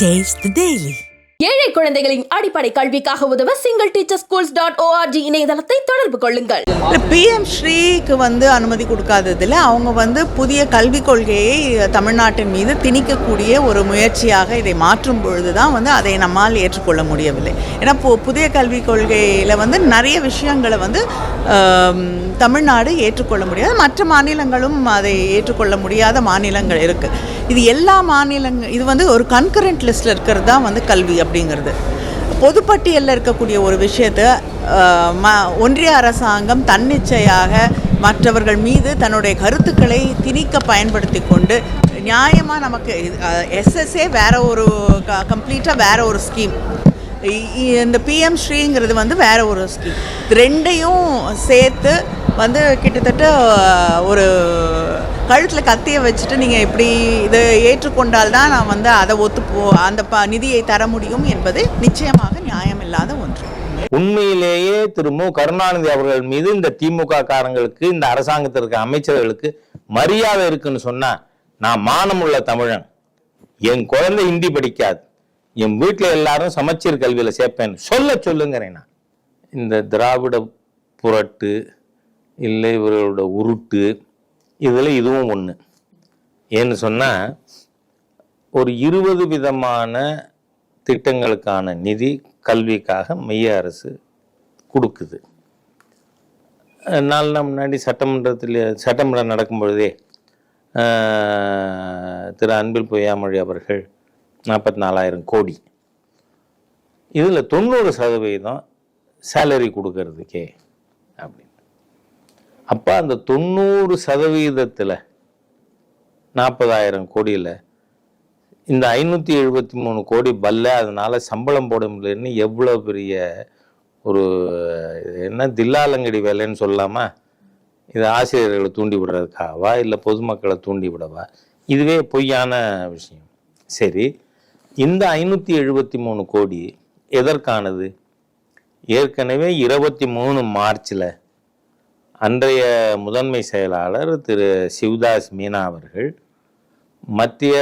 Taste the Daily. ஏழை குழந்தைகளின் அடிப்படை கல்விக்காக உதவ single teacher schools dot ORG இணையதளத்தை தொடர்பு கொள்ளுங்கள். இல்லை பிஎம் ஸ்ரீக்கு வந்து அனுமதி கொடுக்காததில் அவங்க வந்து புதிய கல்விக் கொள்கையை தமிழ்நாட்டின் மீது திணிக்கக்கூடிய ஒரு முயற்சியாக இதை மாற்றும் பொழுது தான் வந்து அதை நம்மால் ஏற்றுக்கொள்ள முடியவில்லை. ஏன்னா பு புதிய கல்விக் கொள்கையில் வந்து நிறைய விஷயங்களை வந்து தமிழ்நாடு ஏற்றுக்கொள்ள முடியாது. மற்ற மாநிலங்களும் அதை ஏற்றுக்கொள்ள முடியாத மாநிலங்கள் இருக்குது இது எல்லா மாநிலங்கள் இது வந்து ஒரு கன்கரண்ட் லிஸ்ட்டில் இருக்கிறது தான் வந்து கல்வி அப்படிங்கிறது. பொதுப்பட்டியலில் இருக்கக்கூடிய ஒரு விஷயத்தை ம ஒன்றிய அரசாங்கம் தன்னிச்சையாக மற்றவர்கள் மீது தன்னுடைய கருத்துக்களை திணிக்க பயன்படுத்தி கொண்டு நியாயமாக நமக்கு எஸ்எஸ்ஏ வேற ஒரு க கம்ப்ளீட்டாக வேற ஒரு ஸ்கீம். இந்த பிஎம் ஸ்ரீங்கிறது வந்து வேற ஒரு ஸ்கீம். ரெண்டையும் சேர்த்து வந்து கிட்டத்தட்ட ஒரு கழுத்தில் கத்தியை வச்சுட்டு நீங்கள் இப்படி இதை ஏற்றுக்கொண்டால் தான் நான் வந்து அதை ஒத்து போ அந்த ப நிதியை தர முடியும் என்பது நிச்சயமாக நியாயமில்லாத ஒன்று. உண்மையிலேயே திரு மு கருணாநிதி அவர்கள் மீது இந்த திமுக காரங்களுக்கு இந்த அரசாங்கத்தில் இருக்க அமைச்சர்களுக்கு மரியாதை இருக்குன்னு சொன்னா நான் மானமுள்ள தமிழன். என் குழந்தை ஹிந்தி படிக்காது. என் வீட்டில் எல்லாரும் சமச்சீர் கல்வியில் சேர்ப்பேன் சொல்ல சொல்லுங்கிறேன் நான். இந்த திராவிட புரட்டு இல்லை இவர்களோட உருட்டு இதில் இதுவும் ஒன்று ஏன்னு சொன்னால் ஒரு இருபது விதமான திட்டங்களுக்கான நிதி கல்விக்காக மைய அரசு கொடுக்குது. நாலு நாள் முன்னாடி சட்டமன்றத்தில் சட்டமன்றம் நடக்கும்பொழுதே திரு அன்பில் பொய்யாமொழி அவர்கள் நாற்பத்தி நாலாயிரம் கோடி. இதில் தொண்ணூறு சதவீதம் சேலரி கொடுக்கறதுக்கே அப்படின்னு. அப்போ அந்த தொண்ணூறு சதவீதத்தில் நாற்பதாயிரம் கோடியில் இந்த ஐநூற்றி எழுபத்தி மூணு கோடி பல்ல அதனால் சம்பளம் போட முடியலன்னு எவ்வளோ பெரிய ஒரு இது என்ன தில்லாலங்கடி வேலைன்னு சொல்லாமா இது ஆசிரியர்களை தூண்டி விடுறதுக்காகவா இல்லை பொதுமக்களை தூண்டி விடவா? இதுவே பொய்யான விஷயம். சரி இந்த ஐநூற்றி எழுபத்தி மூணு கோடி எதற்கானது? ஏற்கனவே இருபத்தி மூணு மார்ச்சில் அன்றைய முதன்மை செயலாளர் திரு சிவதாஸ் மீனா அவர்கள் மத்திய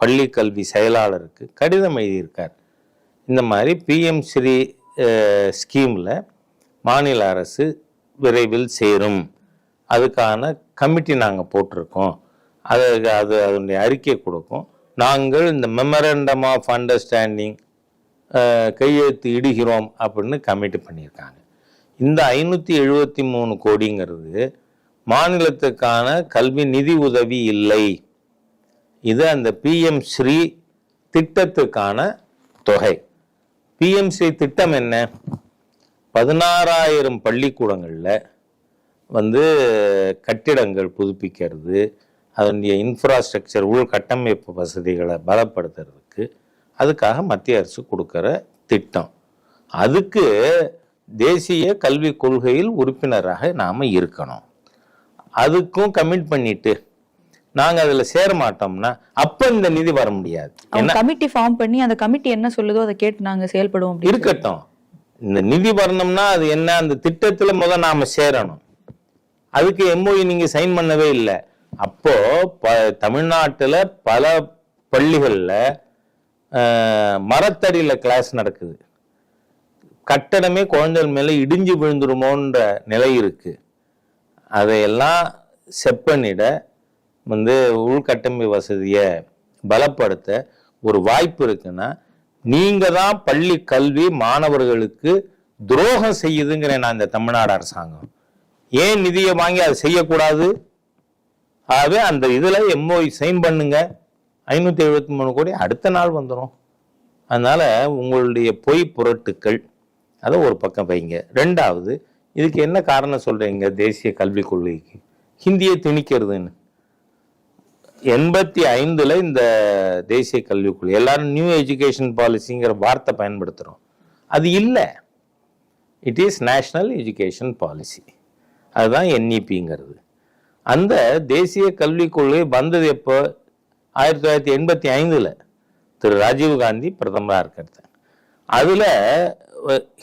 பள்ளிக்கல்வி பள்ளி கல்வி செயலாளருக்கு கடிதம் எழுதியிருக்கார். இந்த மாதிரி பிஎம் ஸ்ரீ ஸ்கீமில் மாநில அரசு விரைவில் சேரும். அதுக்கான கமிட்டி நாங்கள் போட்டிருக்கோம். அது அது அதனுடைய அறிக்கை கொடுக்கும். நாங்கள் இந்த மெமரண்டம் ஆஃப் அண்டர்ஸ்டாண்டிங் கையெழுத்து இடுகிறோம் அப்படின்னு கமிட்டி பண்ணியிருக்காங்க. இந்த ஐநூற்றி எழுபத்தி மூணு கோடிங்கிறது மாநிலத்துக்கான கல்வி நிதி உதவி இல்லை. இது அந்த பிஎம் ஸ்ரீ திட்டத்துக்கான தொகை. பிஎம் ஸ்ரீ திட்டம் என்ன? பதினாறாயிரம் பள்ளிக்கூடங்களில் வந்து கட்டிடங்கள் புதுப்பிக்கிறது அதனுடைய இன்ஃப்ராஸ்ட்ரக்சர் உள்கட்டமைப்பு வசதிகளை பலப்படுத்துறதுக்கு அதுக்காக மத்திய அரசு கொடுக்குற திட்டம். அதுக்கு தேசிய கல்விக் கொள்கையில் உறுப்பினராக நாம் இருக்கணும். அதுக்கும் கமிட் பண்ணிட்டு நாங்கள் அதில் சேர மாட்டோம்னா அப்போ இந்த நிதி வர முடியாது. கமிட்டி ஃபார்ம் பண்ணி அந்த கமிட்டி என்ன சொல்லுதோ அதை கேட்டு நாங்க செயல்படுவோம் இருக்கட்டும். இந்த நிதி வரணும்னா அது என்ன அந்த திட்டத்துல முத நாம சேரணும். அதுக்கு எம்ஓஇ நீங்க சைன் பண்ணவே இல்லை. அப்போ ப தமிழ்நாட்டுல பல பள்ளிகள்ல மரத்தடியில கிளாஸ் நடக்குது. கட்டடமே குழந்தைகள் மேலே இடிஞ்சு விழுந்துருமோன்ற நிலை இருக்குது அதையெல்லாம் செப்பனிட வந்து உள்கட்டமை வசதியை பலப்படுத்த ஒரு வாய்ப்பு இருக்குன்னா நீங்கள் தான் பள்ளி கல்வி மாணவர்களுக்கு துரோகம் செய்யுதுங்கிறேன் நான் இந்த தமிழ்நாடு அரசாங்கம். ஏன் நிதியை வாங்கி அதை செய்யக்கூடாது? ஆகவே அந்த இதில் எம்ஓஇ சைன் பண்ணுங்க. ஐநூற்றி எழுபத்தி மூணு கோடி அடுத்த நாள் வந்துடும் அதனால் உங்களுடைய பொய் புரட்டுக்கள் அதை ஒரு பக்கம் வைங்க. ரெண்டாவது இதுக்கு என்ன காரணம் சொல்றீங்க தேசிய கல்விக் கொள்கைக்கு? ஹிந்தியை திணிக்கிறதுன்னு. எண்பத்தி ஐந்துல இந்த தேசிய கல்விக் கொள்கை எல்லாரும் நியூ எஜுகேஷன் பாலிசிங்கிற வார்த்தை பயன்படுத்துறோம். அது இல்லை. It is national education policy அதுதான் என்இபிங்கிறது அந்த தேசிய கல்விக் கொள்கை வந்தது எப்போ? ஆயிரத்தி தொள்ளாயிரத்தி எண்பத்தி ஐந்துல. திரு. ராஜீவ் காந்தி பிரதமராக இருக்கிறது அதுல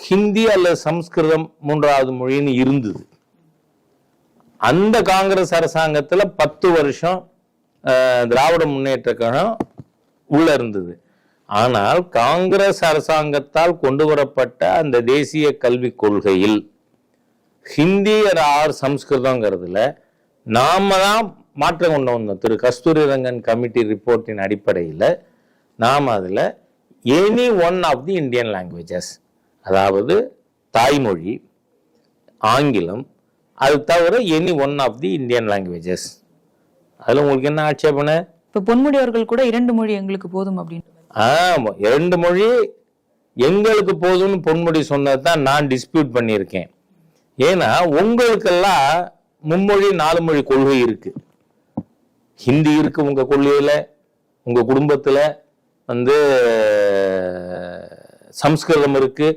ஹிந்தி அல்லது சம்ஸ்கிருதம் மூன்றாவது மொழின்னு இருந்தது. அந்த காங்கிரஸ் அரசாங்கத்தில் பத்து வருஷம் திராவிட முன்னேற்ற கழகம் உள்ள இருந்தது. ஆனால் காங்கிரஸ் அரசாங்கத்தால் கொண்டு வரப்பட்ட அந்த தேசிய கல்விக் கொள்கையில் ஹிந்தி ஆர் சம்ஸ்கிருதங்கிறதுல நாம தான் மாற்றம் கொண்டு வந்தோம். திரு கஸ்தூரி ரங்கன் கமிட்டி ரிப்போர்ட்டின் அடிப்படையில் நாம் அதில் any one of the Indian languages அதாவது தாய்மொழி ஆங்கிலம் அது தவிர any one of the Indian languages அதில் உங்களுக்கு என்ன ஆட்சேபனை இப்ப பொன்முடி அவர்கள் கூட இரண்டு மொழி எங்களுக்கு போதும் அப்படின்னு ஆமா இரண்டு மொழி எங்களுக்கு போதும்னு பொன்முடி சொன்னது தான் நான் டிஸ்பியூட் பண்ணியிருக்கேன். ஏன்னா உங்களுக்கெல்லாம் மும்மொழி நாலு மொழி கொள்கை இருக்கு. ஹிந்தி இருக்கு உங்க கொள்கையில உங்க குடும்பத்துல வந்து சம்ஸ்கிருதம் இருக்கு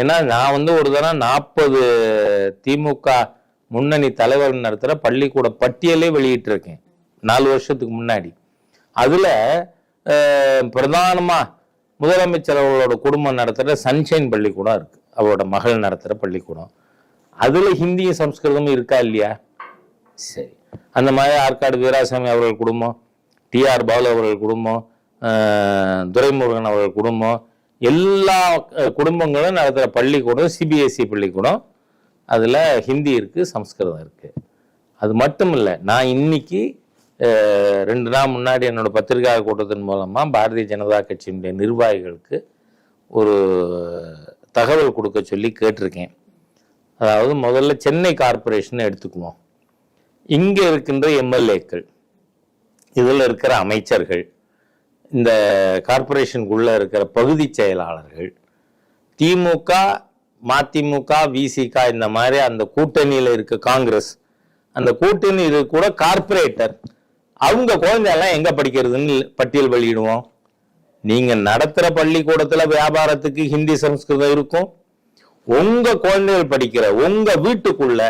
ஏன்னா நான் வந்து ஒரு தடவை நாற்பது திமுக முன்னணி தலைவர் நடத்துகிற பள்ளிக்கூட பட்டியலே வெளியிட்டிருக்கேன். நாலு வருஷத்துக்கு முன்னாடி. அதில் பிரதானமாக முதலமைச்சர் அவளோட குடும்பம் நடத்துகிற சன்ஷைன் பள்ளிக்கூடம் இருக்குது அவரோட மகள் நடத்துகிற பள்ளிக்கூடம். அதில் ஹிந்தியும் சம்ஸ்கிருதமும் இருக்கா இல்லையா? சரி. அந்த மாதிரி ஆற்காடு வீராசாமி அவர்கள் குடும்பம் டிஆர் பாலு அவர்கள் குடும்பம் துரைமுருகன் அவர்கள் குடும்பம் எல்லா குடும்பங்களும் நடத்துகிற பள்ளிக்கூடம் சிபிஎஸ்சி பள்ளிக்கூடம். அதில் ஹிந்தி இருக்குது சம்ஸ்கிருதம் இருக்குது அது மட்டும் இல்லை நான் இன்னைக்கு ரெண்டு நாள் முன்னாடி என்னோடய பத்திரிகா கூட்டத்தின் மூலமாக பாரதிய ஜனதா கட்சியினுடைய நிர்வாகிகளுக்கு ஒரு தகவல் கொடுக்க சொல்லி கேட்டிருக்கேன். அதாவது முதல்ல சென்னை கார்ப்பரேஷன் எடுத்துக்குவோம். இங்கே இருக்கின்ற எம்எல்ஏக்கள் இதில் இருக்கிற அமைச்சர்கள் இந்த கார்ப்பரேஷனுக்குள்ள இருக்கிற பகுதி செயலாளர்கள் திமுக மதிமுக விசிக இந்த மாதிரி அந்த கூட்டணியில் இருக்க காங்கிரஸ் அந்த கூட்டணியில் கூட கார்ப்பரேட்டர் அவங்க குழந்தையெல்லாம் எங்கே படிக்கிறதுன்னு பட்டியல் வெளியிடுவோம். நீங்கள் நடத்துகிற பள்ளிக்கூடத்தில் வியாபாரத்துக்கு ஹிந்தி சம்ஸ்கிருதம் இருக்கும். உங்கள் குழந்தைகள் படிக்கிற உங்கள் வீட்டுக்குள்ள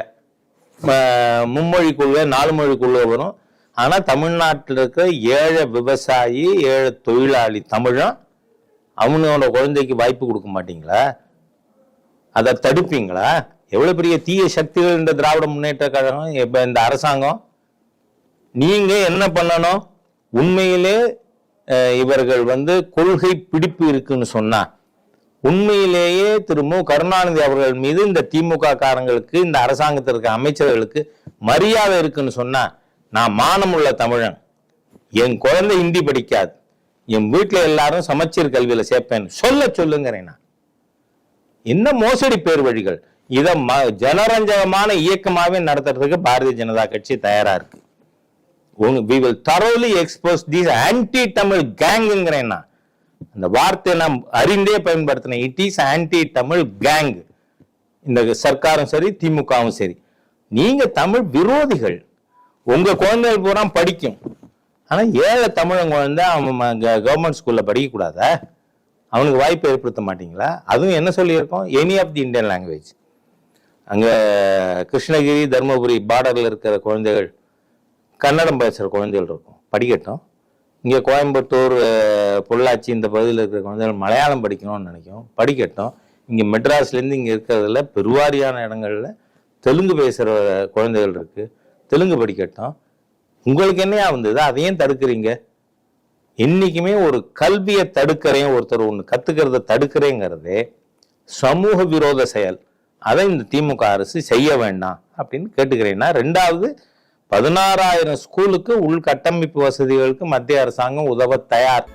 மும்மொழிக்குள்ளே மும்மொழிக்குள்ள நாலு மொழிக்குள்ள வரும். ஆனால் தமிழ்நாட்டில் இருக்கிற ஏழை விவசாயி ஏழை தொழிலாளி தமிழன் அவனோட குழந்தைக்கு வாய்ப்பு கொடுக்க மாட்டீங்களா? அதை தடுப்பீங்களா? எவ்வளோ பெரிய தீய சக்திகள் இந்த திராவிட முன்னேற்ற கழகம் இப்போ இந்த அரசாங்கம். நீங்கள் என்ன பண்ணணும்? உண்மையிலே இவர்கள் வந்து கொள்கை பிடிப்பு இருக்குன்னு சொன்னா உண்மையிலேயே திரு மு. கருணாநிதி அவர்கள் மீது இந்த திமுக காரங்களுக்கு இந்த அரசாங்கத்திற்கு அமைச்சர்களுக்கு மரியாதை இருக்குன்னு சொன்னா நான் மானமுள்ள தமிழன். என் குழந்தை ஹிந்தி படிக்காது. என் வீட்டில் எல்லாரும் சமச்சீர் கல்வியில் சேர்ப்பேன் சொல்ல சொல்லுங்கிறேன் நான். என்ன மோசடி பேர் வழிகள் இதை ம ஜனரஞ்சகமான இயக்கமாகவே நடத்துறதுக்கு பாரதிய ஜனதா கட்சி தயாராக இருக்கு. உங்க we will thoroughly expose these anti Tamil கேங்குங்கிறேன் நான். அந்த வார்த்தையை நான் அறிந்தே பயன்படுத்தினேன். It is anti Tamil gang இந்த சர்க்காரும் சரி திமுகவும் சரி. நீங்க தமிழ் விரோதிகள். உங்க குழந்தைகள் பூரா படிக்கும். ஆனா ஏழை தமிழன் குழந்தை அவன் கவர்மெண்ட் ஸ்கூல்ல படிக்கக்கூடாத அவனுக்கு வாய்ப்பு ஏற்படுத்த மாட்டீங்களா? அதுவும் என்ன சொல்லியிருக்கோம்? Any of the Indian language அங்கே கிருஷ்ணகிரி தருமபுரி பார்டரில் இருக்கிற குழந்தைகள் கன்னடம் பேசுகிற குழந்தைகள் இருக்கும். படிக்கட்டும். இங்கே கோயம்புத்தூர் பொள்ளாச்சி இந்த பகுதியில் இருக்கிற குழந்தைகள் மலையாளம் படிக்கணும்னு நினைக்கும். படிக்கட்டும். இங்கே மெட்ராஸ்லேருந்து இங்கே இருக்கிறதுல பெருவாரியான இடங்களில் தெலுங்கு பேசுகிற குழந்தைகள் இருக்குது தெலுங்கு படிக்கட்டும். உங்களுக்கு என்னையா வந்தது? அதையும் தடுக்கிறீங்க? இன்னைக்குமே ஒரு கல்வியை தடுக்கிறேன் ஒருத்தர் ஒன்று கத்துக்கிறத தடுக்கிறேங்கிறதே சமூக விரோத செயல். அதை இந்த திமுக அரசு செய்ய வேண்டாம் அப்படின்னு கேட்டுக்கிறேன்னா ரெண்டாவது பதினாறாயிரம் ஸ்கூலுக்கு உள்கட்டமைப்பு வசதிகளுக்கு மத்திய அரசாங்கம் உதவ தயார்.